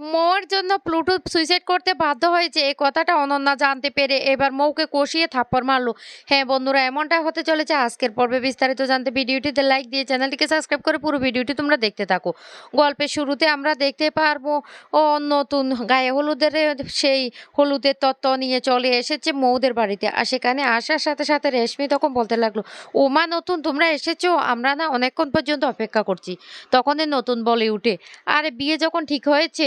মৌয়ের জন্য Pluto suicide করতে বাধ্য হয়েছে এই কথাটা অনন্যা জানতে পেরে এবার মৌকে কষিয়ে থাপ্পড় মারলো। হ্যাঁ বন্ধুরা, এমনটা হতে চলেছে আজকের পর্বে। বিস্তারিত জানতে ভিডিওটিতে লাইক দিয়ে চ্যানেলটিকে সাবস্ক্রাইব করে পুরো ভিডিওটি তোমরা দেখতে থাকো। গল্পের শুরুতে আমরা দেখতে পারব, ও নতুন গায়ে হলুদের সেই হলুদের তত্ত্ব নিয়ে চলে এসেছে মৌদের বাড়িতে। আর সেখানে আসার সাথে সাথে রেশমি তখন বলতে লাগল ও মা নতুন, তোমরা এসেছ? আমরা না অনেকক্ষণ পর্যন্ত অপেক্ষা করছি। তখনই নতুন বলে উঠে, আরে, বিয়ে যখন ঠিক হয়েছে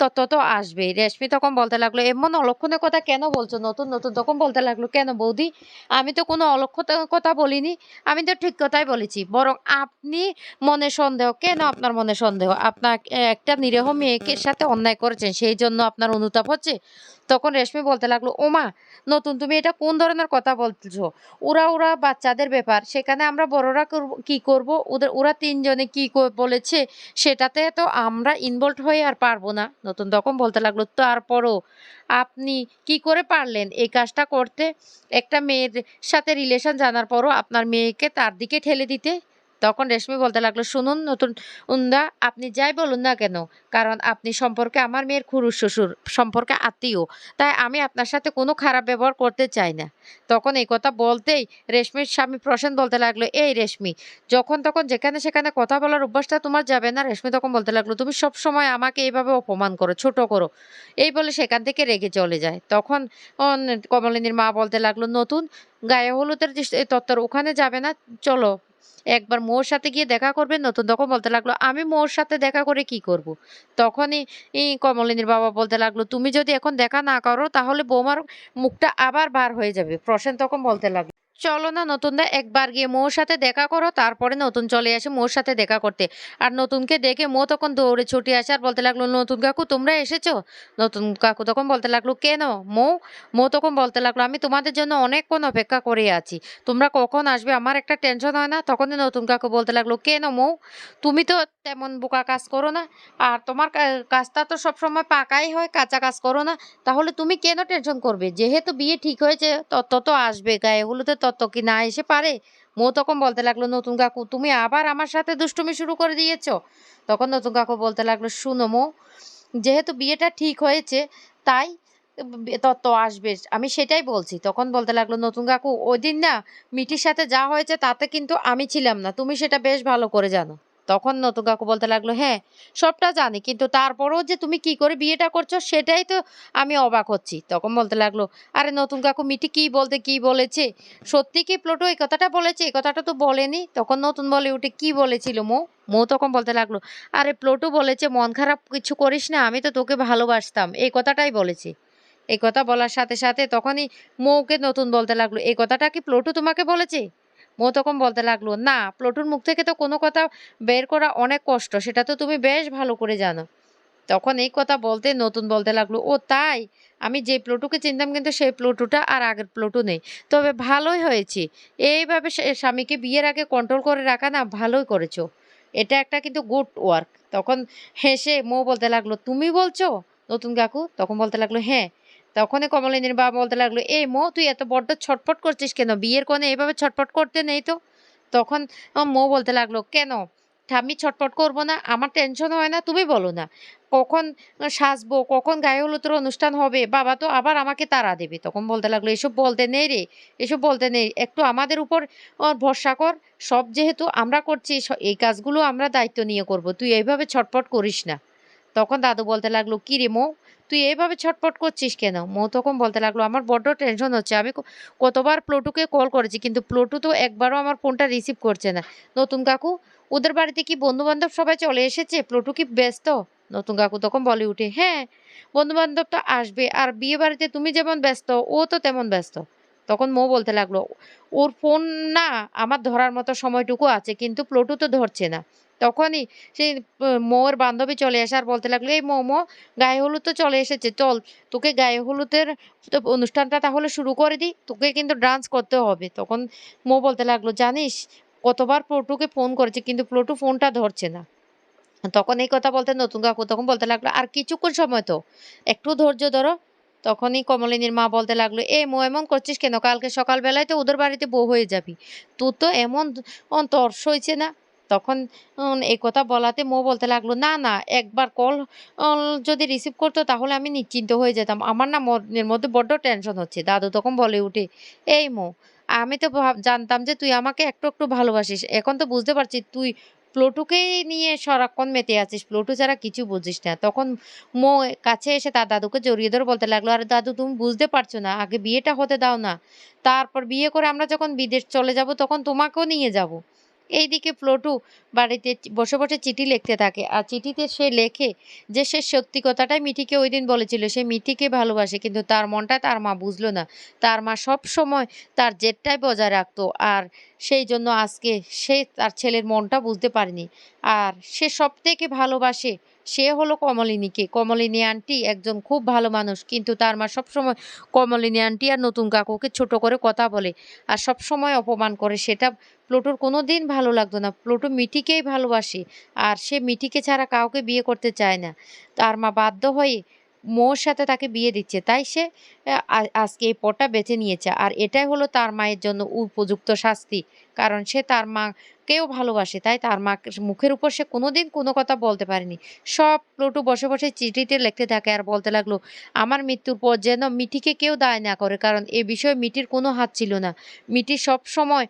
তত তো আসবেই। রেশমি তখন বলতে লাগল, এমন অলক্ষণের কথা কেন বলছো? নতুন নতুন তখন বলতে লাগল, কেন বৌদি? আমি তো কোনো অলক্ষতার কথা বলিনি। আমি তো ঠিক কথাই বলেছি। বরং আপনি মনে সন্দেহ, কেন আপনার মনে সন্দেহ? আপনার একটা নিরীহ মেয়েকে সাথে অন্যায় করেছেন, সেই জন্য আপনার অনুতাপ হচ্ছে? তখন রেশমি বলতে লাগল, ওমা, নতুন তুমি এটা কোন ধরনের কথা বলছো? ওরা ওরা বাচ্চাদের ব্যাপার। সেখানে আমরা বড়রা কি করব? ওদের, ওরা তিনজনে কি বলেছে? সেটাতে তো আমরা ইনভলভ হয়ে আর পারব না। নতুন রকম বলতে লাগল, তারপরও আপনি কি করে পারলেন এই কাজটা করতে? একটা মেয়ের সাথে রিলেশন জানার পরও আপনার মেয়েকে তার দিকে ঠেলে দিতে তখন রেশমি বলতে লাগল, শুনুন নতুন উন্দা, আপনি যাই বলুন না কেন? কারণ আপনি সম্পর্কে আমার মেয়ের খুরুশ শ্বশুর, সম্পর্কে আত্মীয়। তাই আমি আপনার সাথে কোনো খারাপ ব্যবহার করতে চাই না। তখন এই কথা বলতেই রেশমির স্বামী প্রসেন বলতে লাগল, এই রেশমি, যখন তখন যেখানে সেখানে কথা বলার অভ্যাসটা তোমার যাবে না? রেশমি তখন বলতে লাগল, তুমি সব সময় আমাকে এইভাবে অপমান করো, ছোট করো। এই বলে সেখান থেকে রেগে চলে যায়। তখন কমলিনীর মা বলতে লাগল, নতুন, গায়ে হলুদের যে তত্ত্বর, ওখানে যাবে না, চলো। একবার মোর সাথে গিয়ে দেখা করবে নতুন তখন বলতে লাগল, আমি মোর সাথে দেখা করে কি করব। তখনই কমলিনীর বাবা বলতে লাগল, তুমি যদি এখন দেখা না করো, তাহলে বৌমার মুখটা আবার বার হয়ে যাবে প্রসেন তখন বলতে লাগল চলো না নতুন নতুনদা একবার গিয়ে মোর সাথে দেখা করো, তারপরে নতুন চলে আসে মোর সাথে দেখা করতে। আর নতুনকে দেখে মো তখন দৌড়ে ছুটে আসে আর বলতে লাগল, নতুন কাকু, তোমরা এসেছ? নতুন কাকু তখন বলতে লাগল, কেন? মো মো তখন বলতে লাগল, আমি তোমাদের জন্য অনেকক্ষণ অপেক্ষা করে আছি। তোমরা কখন আসবে? আমার একটা টেনশন হয় না? তখনই নতুন কাকু বলতে লাগল, কেন মৌ? তুমি তো তেমন বোকা কাজ করো না। আর তোমার কাজটা তো সবসময় পাকাই হয়, কাঁচা কাজ করো না। তাহলে তুমি কেন টেনশন করবে? যেহেতু বিয়ে ঠিক হয়েছে, তত্ত্ব তো আসবে, গায়ে হলুদের তত্ত্ব কি না এসে পারে? মো তখন বলতে লাগল, নতুন কাকু, তুমি আবার আমার সাথে দুষ্টুমি শুরু করে দিয়েছ? তখন নতুন কাকু বলতে লাগল, শুনো মো, যেহেতু বিয়েটা ঠিক হয়েছে, তাই তত্ত্ব আসবে। আমি সেটাই বলছি। তখন বলতে লাগল, নতুন কাকু, ওই দিন না মিটির সাথে যা হয়েছে, তাতে কিন্তু আমি ছিলাম না। তুমি সেটা বেশ ভালো করে জানো। তখন নতুন কাকু বলতে লাগল হ্যাঁ সবটা জানি, কিন্তু তারপরেও যে তুমি কি করে বিয়েটা করছ সেটাই তো আমি অবাক হচ্ছি। তখন বলতে লাগল, আরে নতুন কাকু মিটি কি বলতে, কি বলেছে? সত্যি কি প্লোটো এই কথাটা বলেছে? এই কথাটা তো বলেনি। তখন নতুন বলে উঠে, কি বলেছিল মো? মো তখন বলতে লাগল, আরে প্লোটো বলেছে, মন খারাপ কিছু করিস না, আমি তো তোকে ভালোবাসতাম, এই কথাটাই বলেছে। এই কথা বলার সাথে সাথে তখনই মৌকে নতুন বলতে লাগল, এই কথাটা কি প্লোটু তোমাকে বলেছে? মৌ তখন বলতে লাগল, না, প্লোটুর মুখ থেকে তো কোনো কথা বের করা অনেক কষ্ট, সেটা তো তুমি বেশ ভালো করে জানো। তখন এই কথা বলতে নতুন বলতে লাগল, ও, তাই? আমি যে প্লোটুকে চিনতাম কিন্তু সেই প্লোটুটা আর আগের প্লোটু নেই। তবে ভালোই হয়েছে। এইভাবে স্বামীকে বিয়ের আগে কন্ট্রোল করে রাখা না, ভালোই করেছ। এটা একটা কিন্তু গুড ওয়ার্ক তখন হেসে মো বলতে লাগল, তুমি বলছো? নতুন কাকু তখন বলতে লাগল হ্যাঁ তখনই কমলিনীর বাবা বলতে লাগল, এই মো, তুই এত বড্ড ছটফট করছিস কেন? বিয়ের কোণে এভাবে ছটফট করতে নেই তো? তখন মৌ বলতে লাগল, কেন? আমি ছটফট করব না, আমার টেনশন হয় না, তুমি বলো না। কখন সাজবো, কখন গায়ে হলুদের অনুষ্ঠান হবে? বাবা তো আবার আমাকে তারা দেবে। তখন বলতে লাগল, এসব বলতে নেই রে, এসব বলতে নেই। একটু আমাদের উপর ভরসা কর। সব যেহেতু আমরা করছি এই কাজগুলো আমরা দায়িত্ব নিয়ে করব। তুই এইভাবে ছটফট করিস না। তখন দাদু বলতে লাগল, কি রে মৌ তুই এইভাবে ছটফট করছিস কেন? মৌ তখন বলতে লাগল, আমার বড্ড টেনশন হচ্ছে। আমি কতবার প্লোটুকে কল করেছি, কিন্তু প্লোটু তো একবারও আমার ফোনটা রিসিভ করছে না। নতুন কাকু, ওদের বাড়িতে কি বন্ধু বান্ধব সবাই চলে এসেছে? প্লোটু কি ব্যস্ত? নতুন কাকু তখন বলে উঠে হ্যাঁ বন্ধু বান্ধব তো আসবে। আর বিয়ে বাড়িতে তুমি যেমন ব্যস্ত, ও তো তেমন ব্যস্ত। তখন মৌ বলতে লাগল, ওর ফোন না, আমার ধরার মতো সময়টুকু আছে, কিন্তু প্লোটু তো ধরছে না। তখনই সেই মোর বান্ধবী চলে আসে আর বলতে লাগল, এই মৌ মৌ গায়ে হলুদ তো চলে এসেছে, চল, তোকে গায়ে হলুদের অনুষ্ঠানটা তাহলে শুরু করে দিই, তোকে কিন্তু ডান্স করতে হবে। তখন মো বলতে লাগল, জানিস, কতবার প্লোটুকে ফোন করেছে, কিন্তু প্লোটু ফোনটা ধরছে না। তখন এই কথা বলতে নতুন কাকু তখন বলতে লাগল, আর কিছুক্ষণ সময় তো, একটু ধৈর্য ধরো। তখনই কমলিনীর মা বলতে লাগল এ মো, এমন করছিস কেন? কালকে সকালবেলায় তো ওদের বাড়িতে বউ হয়ে যাবি। তোর তো এমন তর্স হয়েছে না। তখন কথা বলাতে মো বলতে লাগল, না না, একবার কল যদি রিসিভ করতো তাহলে আমি নিশ্চিন্ত হয়ে যেতাম। আমার না মনের মধ্যে বড্ড টেনশন হচ্ছে। দাদু তখন বলে উঠে, এই মো, আমি তো জানতাম যে তুই আমাকে একটু একটু ভালোবাসিস। এখন তো বুঝতে পারছি তুই প্লুটুকে নিয়ে সারাক্ষণ মেতে আছিস। প্লোটু ছাড়া কিছু বুঝিস না। তখন মো কাছে এসে তার দাদুকে জড়িয়ে ধরে বলতে লাগল, আরে দাদু, তুমি বুঝতে পারছ না, আগে বিয়েটা হতে দাও না। তারপর বিয়ে করে আমরা যখন বিদেশ চলে যাব, তখন তোমাকেও নিয়ে যাব। এইদিকে প্লটু বাড়িতে বসে বসে চিঠি লিখতে থাকে। আর চিঠিতে সে লেখে যে সে সত্যি কথাটাই মিঠিকে ওই দিন বলেছিল। সে মিঠিকে ভালোবাসে, কিন্তু তার মনটা তার মা বুঝলো না। তার মা সব সময় তার জেদটাই বজায় রাখতো। আর সেই জন্য আজকে সে তার ছেলের মনটা বুঝতে পারেনি। আর সে সব থেকে ভালোবাসে সে হলো কমলিনীকে। কমলিনী আন্টি একজন খুব ভালো মানুষ, কিন্তু তার মা সবসময় কমলিনী আন্টি আর নতুন কাকুকে ছোট করে কথা বলে আর সব সময় অপমান করে। সেটা প্লুটোর কোনো দিন ভালো লাগতো না। প্লুটো মিঠিকেই ভালোবাসে আর সে মিঠিকে ছাড়া কাউকে বিয়ে করতে চায় না। তার মা বাধ্য হয়ে মোর সাথে তাকে বিয়ে দিচ্ছে। তাই সে আজকে এই পথটা বেছে নিয়েছে। আর এটাই হলো তার মায়ের জন্য উপযুক্ত শাস্তি। কারণ সে তার মাকেও ভালোবাসে, তাই তার মা মুখের উপর সে কোনোদিন কোনো কথা বলতে পারেনি। সব প্লুটো বসে বসে চিঠিতে লিখতে থাকে আর বলতে লাগল, আমার মৃত্যুর পর যেন মিঠিকে কেউ দায় না করে, কারণ এ বিষয়ে মিটির কোনো হাত ছিল না। মিঠি সব সময়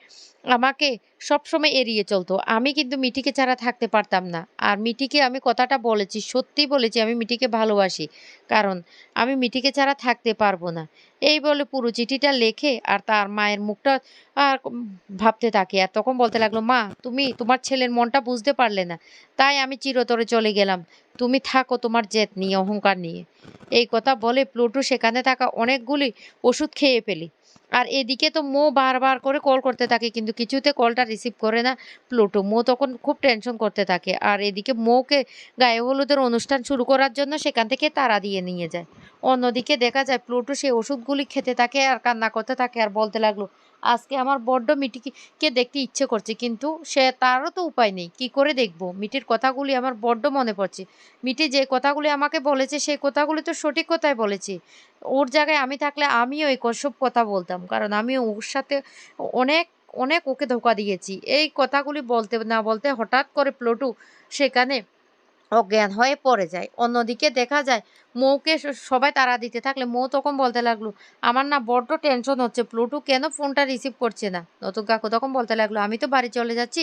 আমাকে সবসময় এড়িয়ে চলতো। আমি কিন্তু মিঠিকে ছাড়া থাকতে পারতাম না। আর মিঠিকে আমি কথাটা বলেছি সত্যি বলেছি, আমি মিঠিকে ভালোবাসি। কারণ আমি মিঠিকে ছাড়া থাকতে পারব না। এই বলে পুরো চিঠিটা লেখে আর তার মায়ের মুখটা আর ভাবতে থাকে। আর তখন বলতে লাগল, মা, তুমি তোমার ছেলের মনটা বুঝতে পারলে না। তাই আমি চিরতরে চলে গেলাম। তুমি থাকো তোমার জেদ নিয়ে, অহংকার নিয়ে। এই কথা বলে প্লুটো সেখানে থাকা অনেকগুলি ওষুধ খেয়ে ফেলি। আর এদিকে তো মো বারবার করে কল করতে থাকে, কিন্তু কিছুতে কলটা রিসিভ করে না। প্লুটো মো তখন খুব টেনশন করতে থাকে। আর এদিকে মোকে গায়ে হলুদের অনুষ্ঠান শুরু করার জন্য সেখান থেকে তারা দিয়ে নিয়ে যায়। অন্যদিকে দেখা যায় প্লুটো সেই ওষুধগুলি খেতে থাকে আর কান্না করতে থাকে আর বলতে লাগল আজকে আমার বড্ড মিটিকে দেখতে ইচ্ছে করছে, কিন্তু সে তারও তো উপায় নেই। কি করে দেখব? মিটির কথাগুলি আমার বড্ড মনে পড়ছে। মিটি যে কথাগুলি আমাকে বলেছে সেই কথাগুলি তো সঠিক কথাই বলেছে। ওর জায়গায় আমি থাকলে আমিও এই সব কথা বলতাম, কারণ আমি ওর সাথে অনেক অনেক ওকে ধোকা দিয়েছি। এই কথাগুলি বলতে না বলতে হঠাৎ করে প্লটু সেখানে অজ্ঞান হয়ে পড়ে যায়। অন্যদিকে দেখা যায়, মৌকে সবাই তারা দিতে থাকলে মৌ তখন বলতে লাগল, আমার না বড্ড টেনশন হচ্ছে, প্লুটু কেন ফোনটা রিসিভ করছে না? নতুন কাকু তখন বলতে লাগল, আমি তো বাড়ি চলে যাচ্ছি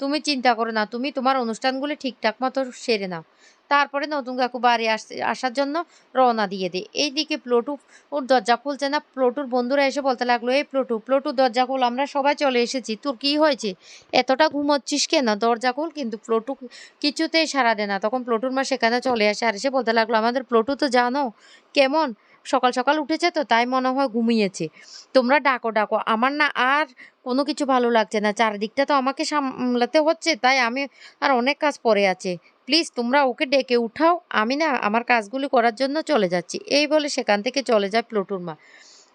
তুমি চিন্তা করো না, তুমি তোমার অনুষ্ঠানগুলি ঠিকঠাক মতো সেরে নাও। তারপরে নতুন কাকু বাড়ি আসার জন্য রওনা দিয়ে দেয় এইদিকে প্লোটু, ওর দরজা খুলছে না। প্লটুর বন্ধুরা এসে বলতে লাগল, এই প্লটু প্লটু দরজা খুল, আমরা সবাই চলে এসেছি। তোর কি হয়েছে? এতটা ঘুমোচ্ছিস কেন? দরজা খুল, কিন্তু প্লটু কিছুতেই সারা দেয় না। তখন প্লটুর মা সেখানে চলে আসে আর এসে বলতে লাগল, আমাদের প্লটু তো জানো, কেমন? সকাল সকাল উঠেছে তো, তাই মনে হয় ঘুমিয়েছে। তোমরা ডাকো ডাকো। আমার না আর কোনো কিছু ভালো লাগছে না। চারদিকটা তো আমাকে সামলাতে হচ্ছে, তাই আমি আর অনেক কাজ পড়ে আছে। প্লিজ, তোমরা ওকে ডেকে উঠাও। আমি না আমার কাজগুলি করার জন্য চলে যাচ্ছি। এই বলে সেখান থেকে চলে যায় প্লটুর মা।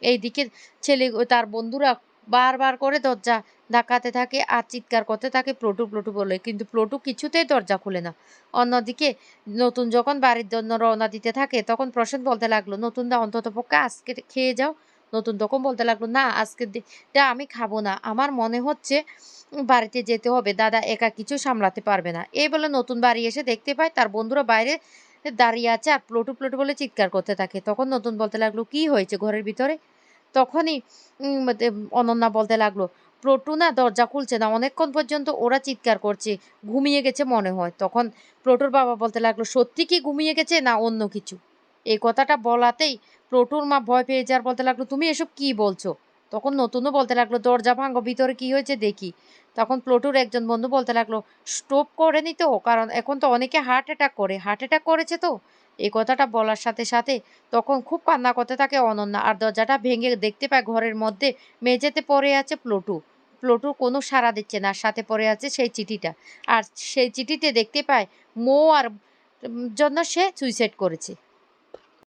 এইদিকে ছেলে, তার বন্ধুরা বারবার করে দরজা ধাক্কাতে থাকে আর চিৎকার করতে থাকে প্লটু প্লটু বলে। কিন্তু প্লটু কিছুতেই দরজা খুলে না। অন্যদিকে নতুন যখন বাড়ির জন্য রওনা দিতে থাকে, তখন প্রসেন বলতে লাগল নতুন দা অন্তত পক্ষে আজকে খেয়ে যাও। নতুন তখন বলতে লাগল, না আজকে এটা আমি খাব না। আমার মনে হচ্ছে বাড়িতে যেতে হবে। দাদা একা কিছু সামলাতে পারবে না। এই বলে নতুন বাড়ি এসে দেখতে পায়, তার বন্ধুরা বাইরে দাঁড়িয়ে আছে আর প্লটু প্লটু বলে চিৎকার করতে থাকে। তখন নতুন বলতে লাগল, কি হয়েছে ঘরের ভিতরে? তখনই অনন্যা বলতে লাগল প্লটু না দরজা খুলছে না। অনেকক্ষণ পর্যন্ত ওরা চিৎকার করছে। ঘুমিয়ে গেছে মনে হয়। তখন প্লটুর বাবা বলতে লাগল, সত্যি কি ঘুমিয়ে গেছে না অন্য কিছু? এই কথাটা বলাতেই প্লটুর মা ভয় পেয়ে যার বলতে লাগল, তুমি এসব কি বলছো? তখন নতুনও বলতে লাগল, দরজা ভাঙো, ভিতরে কি হয়েছে দেখি। তখন প্লটুর একজন বন্ধু বলতে লাগল স্টোপ করেনি তো? কারণ এখন তো অনেকে হার্ট অ্যাটাক করে। হার্ট অ্যাটাক করেছে তো? এই কথাটা বলার সাথে সাথে তখন খুব কান্না করতে থাকে অনন্যা। আর দরজাটা ভেঙে দেখতে পায় ঘরের মধ্যে মেঝেতে পড়ে আছে প্লটু প্লটু কোনো সাড়া দিচ্ছে না। সাথে পড়ে আছে সেই চিঠিটা। আর সেই চিঠিতে দেখতে পায় মো আর জন্য সে সুইসাইড করেছে।